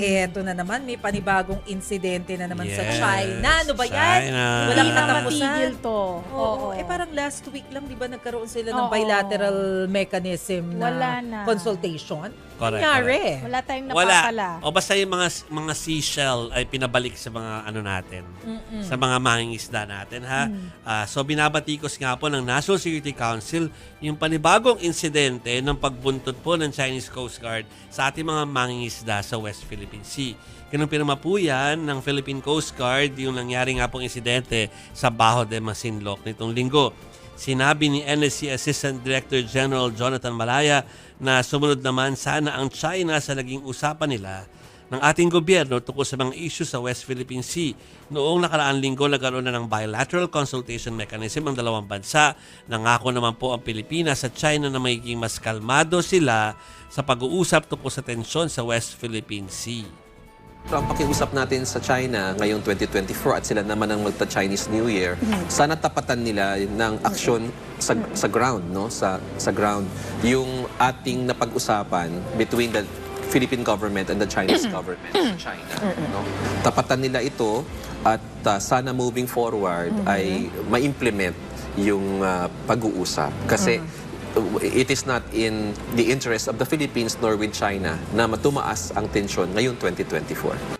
eto na naman, may panibagong insidente na naman sa Yes, China. Ano ba yan? China. Walang Hindi na katapusan. matigil to. Oo. Eh parang last week lang, di ba, nagkaroon sila ng Oo. bilateral mechanism na, Wala na. consultation? Correct, Nangyari. Wala tayong Wala. napapala. O basta yung mga mga seashell ay pinabalik sa mga ano natin. Sa mga mangingisda natin ha. Mm. Ah, so binabatikos nga po ng National Security Council yung panibagong insidente ng pagbuntot po ng Chinese Coast Guard sa ating mga mangingisda sa West Philippine Sea. Kinumpirma po yan ng Philippine Coast Guard yung nangyari nga pong insidente sa Baho de Masinloc nitong linggo. Sinabi ni NSC Assistant Director General Jonathan Malaya na sumunod naman sana ang China sa naging usapan nila ng ating gobyerno tungkol sa mga issue sa West Philippine Sea. Noong nakaraang linggo, nagkaroon na ng bilateral consultation mechanism ang dalawang bansa. Nangako naman po ang Pilipinas at China na magiging mas kalmado sila sa pag-uusap tungkol sa tensyon sa West Philippine Sea. Ang pakiusap natin sa China ngayong 2024 at sila naman ang magta-Chinese New Year, sana tapatan nila ng aksyon sa, sa ground, no? Sa, sa ground. Yung ating napag-usapan between the Philippine government and the Chinese government sa China. No? Tapatan nila ito at uh, sana moving forward ay ma-implement yung uh, pag-uusap. Kasi it is not in the interest of the Philippines nor with China na matumaas ang tensyon ngayong 2024.